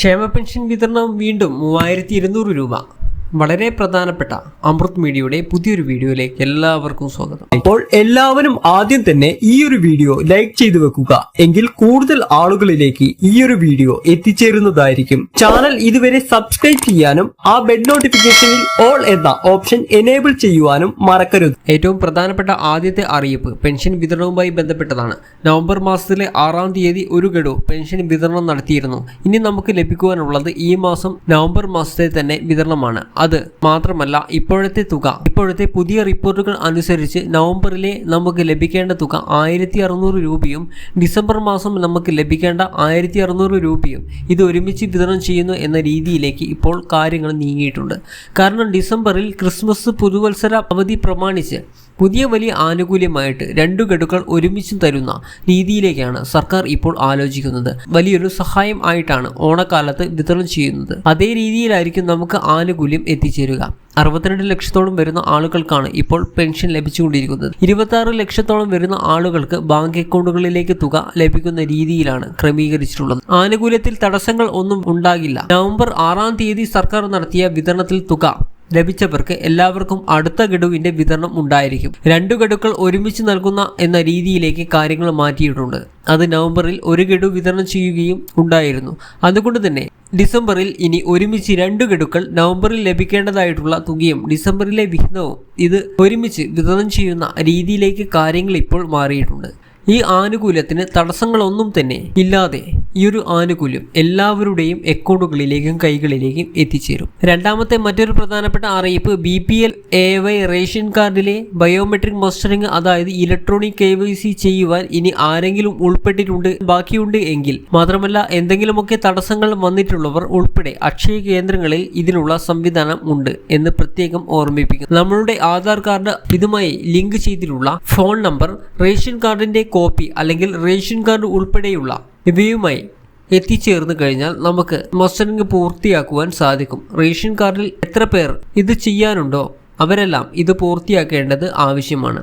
ക്ഷേമ പെൻഷൻ വിതരണം വീണ്ടും മൂവായിരത്തി ഇരുന്നൂറ് രൂപ. വളരെ പ്രധാനപ്പെട്ട അമൃത് മീഡിയയുടെ പുതിയൊരു വീഡിയോയിലേക്ക് എല്ലാവർക്കും സ്വാഗതം. അപ്പോൾ എല്ലാവരും ആദ്യം തന്നെ ഈ ഒരു വീഡിയോ ലൈക്ക് ചെയ്തു വെക്കുക. എങ്കിൽ കൂടുതൽ ആളുകളിലേക്ക് ഈ ഒരു വീഡിയോ എത്തിച്ചേരുന്നതായിരിക്കും. ചാനൽ ഇതുവരെ സബ്സ്ക്രൈബ് ചെയ്യാനും ആ ബെഡ് നോട്ടിഫിക്കേഷനിൽ ഓൾ എന്ന ഓപ്ഷൻ എനേബിൾ ചെയ്യുവാനും മറക്കരുത്. ഏറ്റവും പ്രധാനപ്പെട്ട ആദ്യത്തെ അറിയിപ്പ് പെൻഷൻ വിതരണവുമായി ബന്ധപ്പെട്ടതാണ്. നവംബർ മാസത്തിലെ ആറാം തീയതി ഒരു ഗഡു പെൻഷൻ വിതരണം നടത്തിയിരുന്നു. ഇനി നമുക്ക് ലഭിക്കുവാനുള്ളത് ഈ മാസം നവംബർ മാസത്തെ തന്നെ വിതരണമാണ്. അത് മാത്രമല്ല ഇപ്പോഴത്തെ തുക ഇപ്പോഴത്തെ പുതിയ റിപ്പോർട്ടുകൾ അനുസരിച്ച് നവംബറിലെ നമുക്ക് ലഭിക്കേണ്ട തുക ആയിരത്തി അറുന്നൂറ് രൂപയും ഡിസംബർ മാസം നമുക്ക് ലഭിക്കേണ്ട ആയിരത്തി അറുന്നൂറ് രൂപയും ഇത് ഒരുമിച്ച് വിതരണം ചെയ്യുന്നു എന്ന രീതിയിലേക്ക് ഇപ്പോൾ കാര്യങ്ങൾ നീങ്ങിയിട്ടുണ്ട്. കാരണം ഡിസംബറിൽ ക്രിസ്മസ് പുതുവത്സര അവധി പ്രമാണിച്ച് പുതിയ വലിയ ആനുകൂല്യമായിട്ട് രണ്ടു ഗഡുക്കൾ ഒരുമിച്ച് തരുന്ന രീതിയിലേക്കാണ് സർക്കാർ ഇപ്പോൾ ആലോചിക്കുന്നത്. വലിയൊരു സഹായം ആയിട്ടാണ് ഓണക്കാലത്ത് വിതരണം ചെയ്യുന്നത്. അതേ രീതിയിലായിരിക്കും നമുക്ക് ആനുകൂല്യം എത്തിച്ചേരുക. അറുപത്തിരണ്ട് ലക്ഷത്തോളം വരുന്ന ആളുകൾക്കാണ് ഇപ്പോൾ പെൻഷൻ ലഭിച്ചുകൊണ്ടിരിക്കുന്നത്. ഇരുപത്തി ലക്ഷത്തോളം വരുന്ന ആളുകൾക്ക് ബാങ്ക് അക്കൗണ്ടുകളിലേക്ക് തുക ലഭിക്കുന്ന രീതിയിലാണ് ക്രമീകരിച്ചിട്ടുള്ളത്. ആനുകൂല്യത്തിൽ തടസ്സങ്ങൾ ഒന്നും ഉണ്ടാകില്ല. നവംബർ ആറാം തീയതി സർക്കാർ നടത്തിയ വിതരണത്തിൽ തുക ലഭിച്ചവർക്ക് എല്ലാവർക്കും അടുത്ത ഗഡുവിന്റെ വിതരണം ഉണ്ടായിരിക്കും. രണ്ടു ഗഡുക്കൾ ഒരുമിച്ച് നൽകുന്ന എന്ന രീതിയിലേക്ക് കാര്യങ്ങൾ മാറ്റിയിട്ടുണ്ട്. അത് നവംബറിൽ ഒരു ഗഡു വിതരണം ചെയ്യുകയും ഉണ്ടായിരുന്നു. അതുകൊണ്ട് തന്നെ ഡിസംബറിൽ ഇനി ഒരുമിച്ച് രണ്ട് ഗഡുക്കൾ നവംബറിൽ ലഭിക്കേണ്ടതായിട്ടുള്ള തുകയും ഡിസംബറിലെ വിഹിതവും ഇത് ഒരുമിച്ച് വിതരണം ചെയ്യുന്ന രീതിയിലേക്ക് കാര്യങ്ങൾ ഇപ്പോൾ മാറിയിട്ടുണ്ട്. ഈ ആനുകൂല്യത്തിന് തടസ്സങ്ങളൊന്നും തന്നെ ഇല്ലാതെ ഈ ഒരു ആനുകൂല്യം എല്ലാവരുടെയും അക്കൗണ്ടുകളിലേക്കും കൈകളിലേക്കും എത്തിച്ചേരും. രണ്ടാമത്തെ മറ്റൊരു പ്രധാനപ്പെട്ട അറിയിപ്പ് B P L A Y ration കാർഡിലെ ബയോമെട്രിക് മസ്റ്ററിംഗ് അതായത് ഇലക്ട്രോണിക് കെ വൈ സി ചെയ്യുവാൻ ഇനി ആരെങ്കിലും ഉൾപ്പെട്ടിട്ടുണ്ട് ബാക്കിയുണ്ട് എങ്കിൽ മാത്രമല്ല എന്തെങ്കിലുമൊക്കെ തടസ്സങ്ങൾ വന്നിട്ടുള്ളവർ ഉൾപ്പെടെ അക്ഷയ കേന്ദ്രങ്ങളിൽ ഇതിനുള്ള സംവിധാനം ഉണ്ട് എന്ന് പ്രത്യേകം ഓർമ്മിപ്പിക്കും നമ്മളുടെ ആധാർ കാർഡ് ഇതുമായി ലിങ്ക് ചെയ്തിട്ടുള്ള ഫോൺ നമ്പർ റേഷൻ കാർഡിന്റെ കോപ്പി അല്ലെങ്കിൽ റേഷൻ കാർഡ് ഉൾപ്പെടെയുള്ള ഇവയുമായി എത്തിച്ചേർന്ന് കഴിഞ്ഞാൽ നമുക്ക് മസ്റ്ററിംഗ് പൂർത്തിയാക്കുവാൻ സാധിക്കും. റേഷൻ കാർഡിൽ എത്ര പേർ ഇത് ചെയ്യാനുണ്ടോ? അവരെല്ലാം ഇത് പൂർത്തിയാക്കേണ്ടത് ആവശ്യമാണ്.